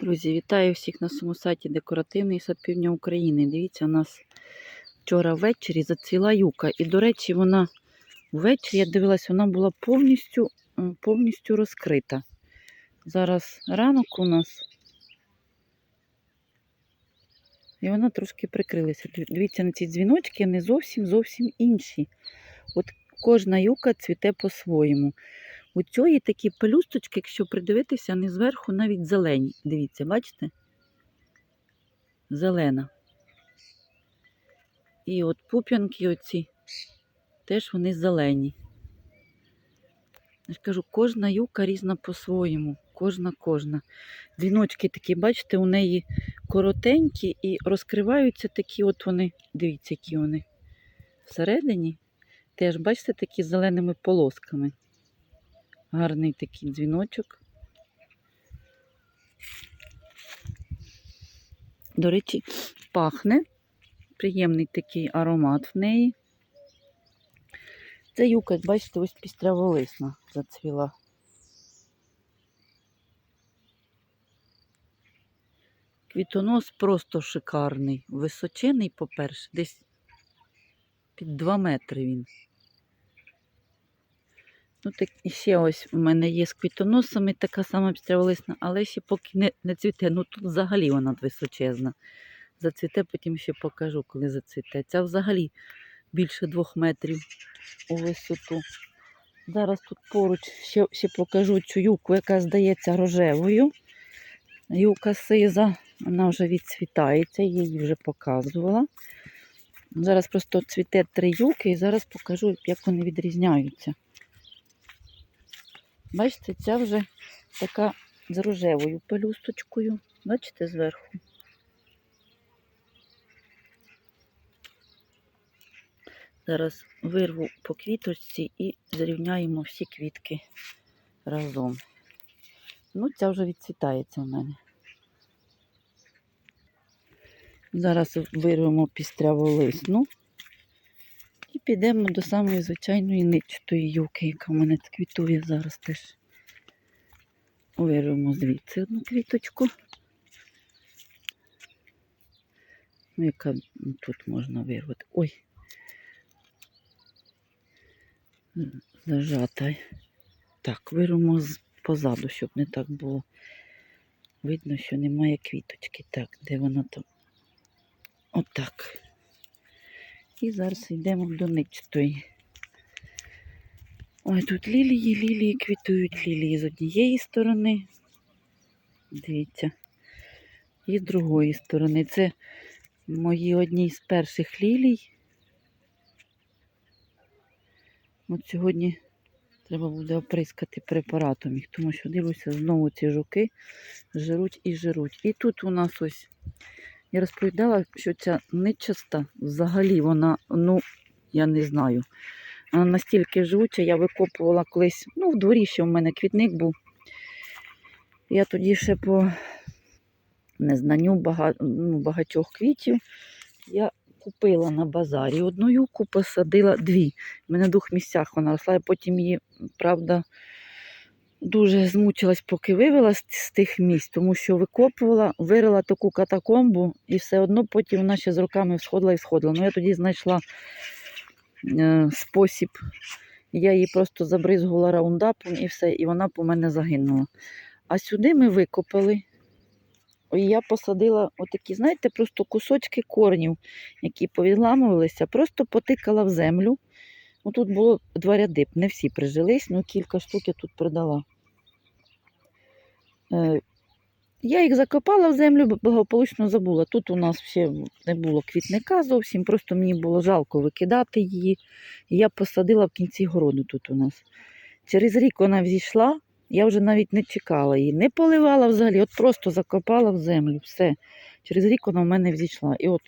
Друзі, вітаю всіх на своєму сайті Декоративний сад Півдня України. Дивіться, у нас вчора ввечері зацвіла юка. І, до речі, вона ввечері, я дивилась, вона була повністю, повністю розкрита. Зараз ранок у нас. І вона трошки прикрилася. Дивіться на ці дзвіночки, вони зовсім зовсім інші. От кожна юка цвіте по-своєму. У цієї такі пелюсточки, якщо придивитися, вони зверху навіть зелені. Дивіться, бачите? Зелена. І от пуп'янки оці теж вони зелені. Я ж кажу, кожна юка різна по-своєму. Кожна, кожна. Дзвіночки такі, бачите, у неї коротенькі і розкриваються такі, от вони, дивіться, які вони всередині. Теж, бачите, такі зеленими полосками. Гарний такий дзвіночок. До речі, пахне. Приємний такий аромат в неї. Це юка, бачите, ось пістряволисна зацвіла. Квітонос просто шикарний. Височений, по-перше, десь під 2 метри він. Ну, так і ще ось у мене є з квітоносами така сама пістряволисна, але ще поки не, не цвіте. Ну тут взагалі вона височезна. Зацвіте, потім ще покажу, коли зацвіте. Ця взагалі більше двох метрів у висоту. Зараз тут поруч ще, ще покажу цю юку, яка здається рожевою. Юка сиза, вона вже відцвітається, я її вже показувала. Зараз просто цвіте три юки і зараз покажу, як вони відрізняються. Бачите, ця вже така з рожевою пелюсточкою. Бачите, зверху. Зараз вирву по квіточці і зрівняємо всі квітки разом. Ну, ця вже відцвітається в мене. Зараз вирвемо пістряву лисну і підемо до самої звичайної ничтої юки, яка в мене квітує зараз теж. Вирвемо звідси одну квіточку. Ну, яка тут можна вирвати. Ой. Зажата. Так, вирвемо позаду, щоб не так було. Видно, що немає квіточки. Так, де вона там? Отак. І зараз йдемо до ничтої. Ой, тут лілії, лілії квітують лілії з однієї сторони. Дивіться. І з другої сторони. Це мої одні з перших лілій. От сьогодні треба буде оприскати препаратом їх, тому що дивлюся, знову ці жуки жируть і жируть. І тут у нас ось я розповідала, що ця нечиста взагалі вона, ну, я не знаю. Вона настільки живуча, я викопувала колись, ну, в дворі ще в мене квітник був. Я тоді ще по незнанню бага, ну, багатьох квітів я купила на базарі одну юку, посадила дві. У мене в двох місцях вона росла, я потім її, правда, дуже змучилась, поки вивела з, тих місць, тому що викопувала, вирила таку катакомбу, і все одно потім вона ще з роками всходила і сходила. Ну, я тоді знайшла е, спосіб. Я її просто забризгувала раундапом і все, і вона по мене загинула. А сюди ми викопали. І я посадила отакі, знаєте, просто кусочки корнів, які повідламувалися, просто потикала в землю. Ну, тут було два ряди, не всі прижились, ну кілька штук я тут продала. Е, я їх закопала в землю, благополучно забула. Тут у нас ще не було квітника зовсім, просто мені було жалко викидати її. І я посадила в кінці городу тут у нас. Через рік вона взійшла, я вже навіть не чекала її, не поливала взагалі, от просто закопала в землю. Все. Через рік вона в мене взійшла. І от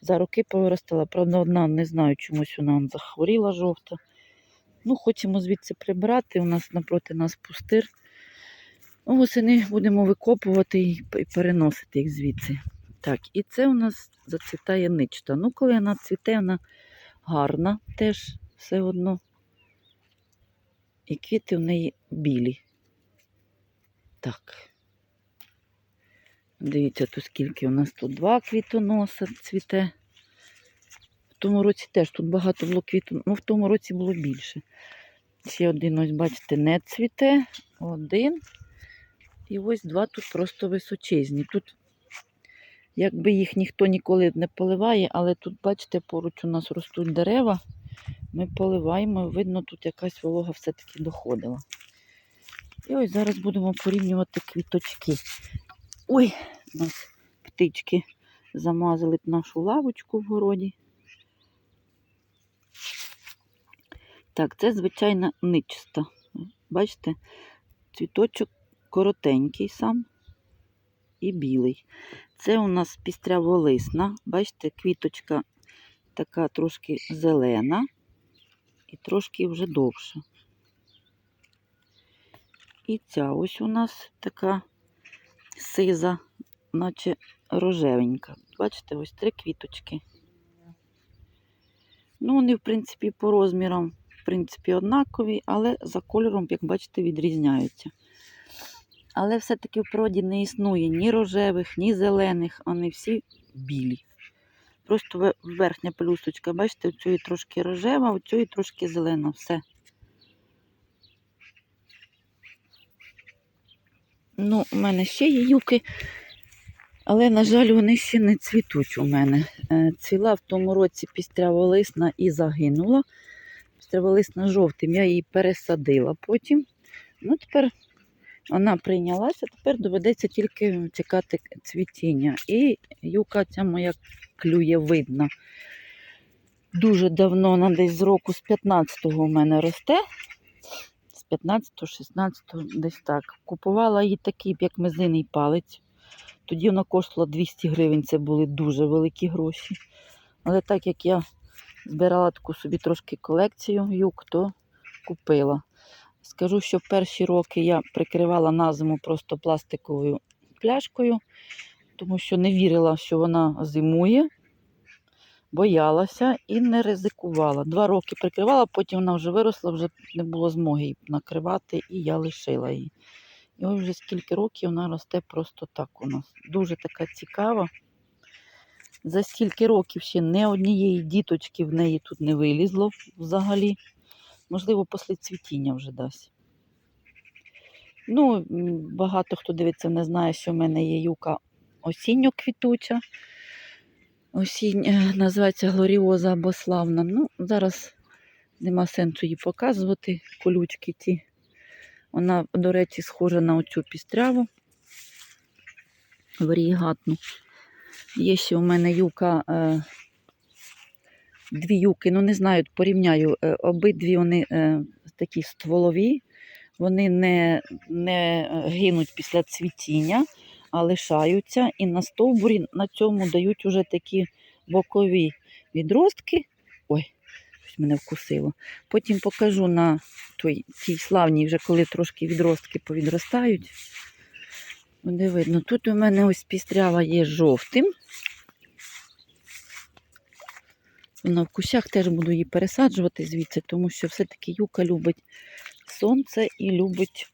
за роки повиростала. Правда, одна не знаю, чомусь вона захворіла жовта. Ну, хочемо звідси прибрати. У нас напроти нас пустир. Ну, восени будемо викопувати і переносити їх звідси. Так, і це у нас зацвітає ничта. Ну, коли вона цвіте, вона гарна теж все одно. І квіти в неї білі. Так. Дивіться, тут скільки у нас тут два квітоноса цвіте. В тому році теж тут багато було квітон, ну в тому році було більше. Ще один, ось, бачите, не цвіте. Один. І ось два тут просто височезні. Тут, якби їх ніхто ніколи не поливає, але тут, бачите, поруч у нас ростуть дерева. Ми поливаємо, видно, тут якась волога все-таки доходила. І ось зараз будемо порівнювати квіточки. Ой, у нас птички замазали б нашу лавочку в городі. Так, це звичайна ничиста. Бачите, цвіточок коротенький сам і білий. Це у нас пістряволисна. Бачите, квіточка така трошки зелена і трошки вже довша. І ця ось у нас така сиза, наче рожевенька. Бачите, ось три квіточки. Ну, вони, в принципі, по розмірам, в принципі, однакові, але за кольором, як бачите, відрізняються. Але все-таки в природі не існує ні рожевих, ні зелених, вони всі білі. Просто верхня пелюсточка, бачите, у цієї трошки рожева, у цієї трошки зелена. Все. Ну, у мене ще є юки, але, на жаль, вони ще не цвітуть у мене. Е, Цвіла в тому році пістряволисна і загинула. Пістряволисна жовтим, я її пересадила потім. Ну, тепер вона прийнялася, тепер доведеться тільки чекати цвітіння. І юка ця моя клює видно. Дуже давно, вона десь з року з 15-го у мене росте. З 15-го, 16-го, десь так. Купувала її такий, як мизиний палець. Тоді вона коштувала 200 гривень, це були дуже великі гроші. Але так як я збирала таку собі трошки колекцію юк, то купила. Скажу, що перші роки я прикривала на зиму просто пластиковою пляшкою, тому що не вірила, що вона зимує, боялася і не ризикувала. Два роки прикривала, потім вона вже виросла, вже не було змоги її накривати, і я лишила її. І ось вже скільки років вона росте просто так у нас. Дуже така цікава. За стільки років ще не однієї діточки в неї тут не вилізло взагалі. Можливо, після цвітіння вже дасть. Ну, багато хто дивиться, не знає, що в мене є юка осінньо-квітуча. Осінь е, називається Глоріоза або славна. Ну, зараз нема сенсу її показувати, колючки ті. Вона, до речі, схожа на оцю пістряву варігатну. Є ще у мене юка, е, дві юки, ну не знаю, порівняю. Е, обидві вони е, такі стволові, вони не, не гинуть після цвітіння, лишаються. І на стовбурі на цьому дають уже такі бокові відростки. Ой, щось мене вкусило. Потім покажу на той, тій славній, вже коли трошки відростки повідростають. Буде видно. Тут у мене ось пістрява є жовтим. Вона в кущах теж буду її пересаджувати звідси, тому що все-таки юка любить сонце і любить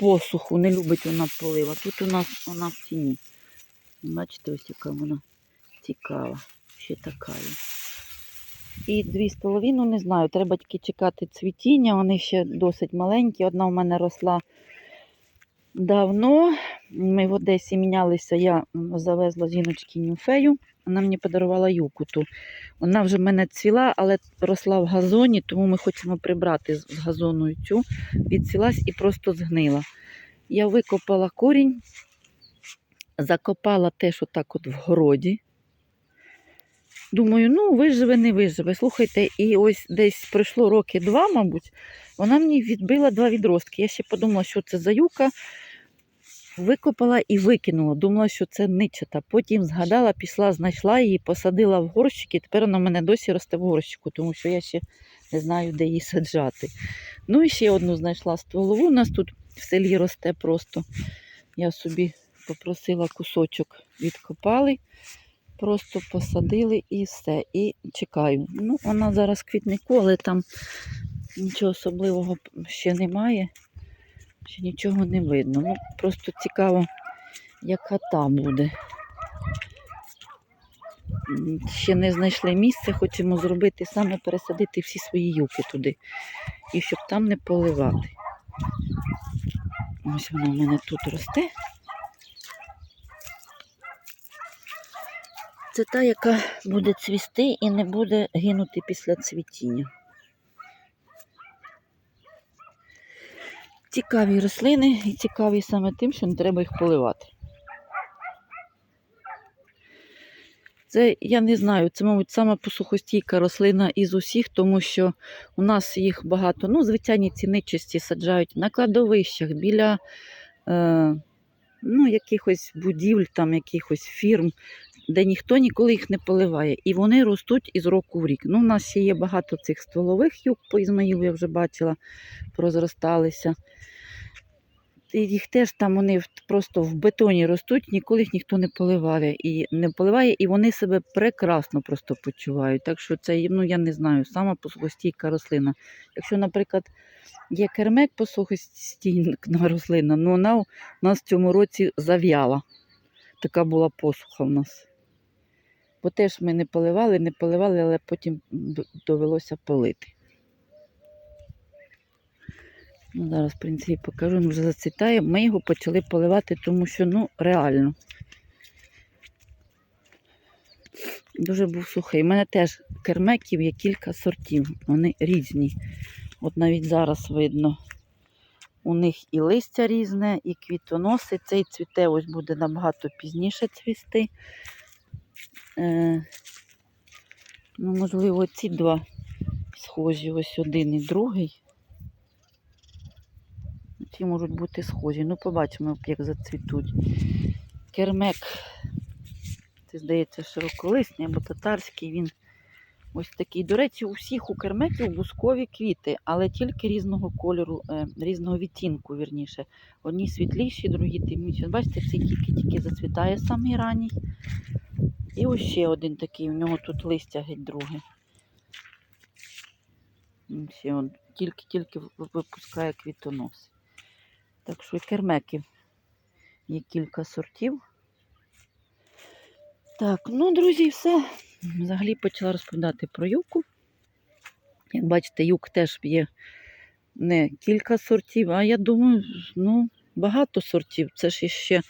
посуху, не любить вона полива. Тут у нас вона в тіні. Бачите, ось яка вона цікава. Ще така є. І дві з половиною, не знаю, треба тільки чекати цвітіння, вони ще досить маленькі. Одна у мене росла давно. Ми в Одесі мінялися, я завезла жіночки нюфею. Вона мені подарувала юку ту. Вона вже в мене цвіла, але росла в газоні, тому ми хочемо прибрати з з газону цю. Відцвілась і просто згнила. Я викопала корінь, закопала теж отак от в городі. Думаю, ну виживе, не виживе. Слухайте, і ось десь пройшло роки два, мабуть, вона мені відбила два відростки. Я ще подумала, що це за юка. Викопала і викинула. Думала, що це ничата. Потім згадала, пішла, знайшла її, посадила в горщики. Тепер вона мене досі росте в горщику, тому що я ще не знаю, де її саджати. Ну і ще одну знайшла стволову. У нас тут в селі росте просто. Я собі попросила кусочок відкопали, просто посадили і все. І чекаю. Ну, вона зараз квітнику, але там нічого особливого ще немає. Ще нічого не видно. Ну, просто цікаво, яка та буде. Ще не знайшли місце, хочемо зробити саме пересадити всі свої юки туди. І щоб там не поливати. Ось вона в мене тут росте. Це та, яка буде цвісти і не буде гинути після цвітіння. Цікаві рослини і цікаві саме тим, що не треба їх поливати. Це я не знаю, це, мабуть, сама посухостійка рослина із усіх, тому що у нас їх багато. Ну, звичайні ці нечисті саджають на кладовищах, біля е, ну, якихось будівель, там, якихось фірм, де ніхто ніколи їх не поливає. І вони ростуть із року в рік. Ну, у нас ще є багато цих стволових юг по Ізмаїлу, я вже бачила, прозросталися. І їх теж там вони просто в бетоні ростуть, ніколи їх ніхто не поливає. І не поливає, і вони себе прекрасно просто почувають. Так що це, ну я не знаю, сама посухостійка рослина. Якщо, наприклад, є кермек посухостійна рослина, ну вона у нас в цьому році зав'яла. Така була посуха в нас. Бо теж ми не поливали, не поливали, але потім довелося полити. Ну, зараз, в принципі, покажу, він вже зацвітає. Ми його почали поливати, тому що ну, реально. Дуже був сухий. У мене теж кермеків є кілька сортів. Вони різні. От навіть зараз видно. У них і листя різне, і квітоноси. Цей цвіте ось буде набагато пізніше цвісти. Е, ну, можливо, ці два схожі, ось один і другий. Ті можуть бути схожі. Ну, побачимо, як зацвітуть. Кермек. Це, здається, широколисний або татарський. Він ось такий. До речі, у всіх у кермеків бускові квіти, але тільки різного кольору, е, різного відтінку, вірніше. Одні світліші, другі темніші. Бачите, цей тільки-тільки зацвітає самий ранній. І ось ще один такий, у нього тут листя геть друге. Тільки-тільки випускає квітонос. Так що і кермеків є кілька сортів. Так, ну, друзі, все. Взагалі почала розповідати про юку. Як бачите, юк теж є не кілька сортів, а я думаю, ну, багато сортів. Це ж іще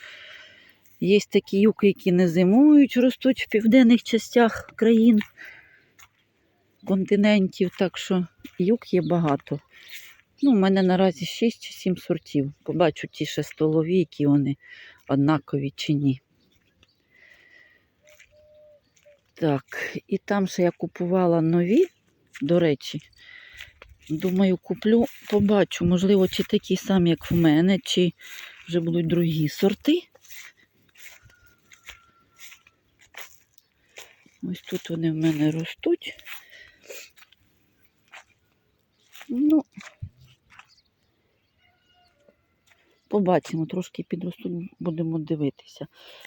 є такі юки, які не зимують, ростуть в південних частях країн, континентів. Так що юк є багато. Ну, у мене наразі 6 чи 7 сортів. Побачу ті ще столові, які вони однакові чи ні. Так, і там ще я купувала нові, до речі. Думаю, куплю, побачу, можливо, чи такі самі, як в мене, чи вже будуть другі сорти. Ось тут вони в мене ростуть. Ну, побачимо, трошки підростуть, будемо дивитися.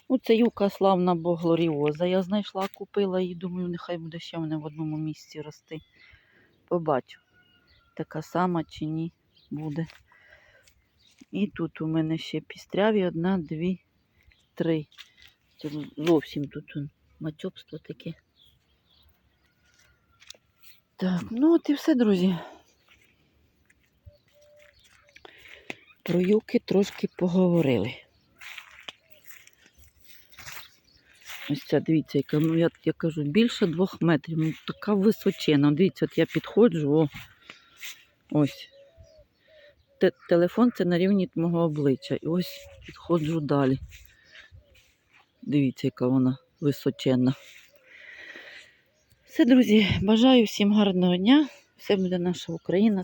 Ну, це юка славна боглоріоза. Я знайшла, купила її, думаю, нехай буде ще в мене в одному місці рости. Побачу, така сама чи ні буде. І тут у мене ще пістряві одна, дві, три. Це зовсім тут он, матьопство таке. Так, ну от і все, друзі. Про юки трошки поговорили. Ось ця, дивіться, яка, ну я, я кажу, більше двох метрів. Ну, така височена. Дивіться, от я підходжу, о, ось. Те- телефон це на рівні мого обличчя. І ось підходжу далі. Дивіться, яка вона височенна. Все, друзі, бажаю всім гарного дня. Все буде наша Україна.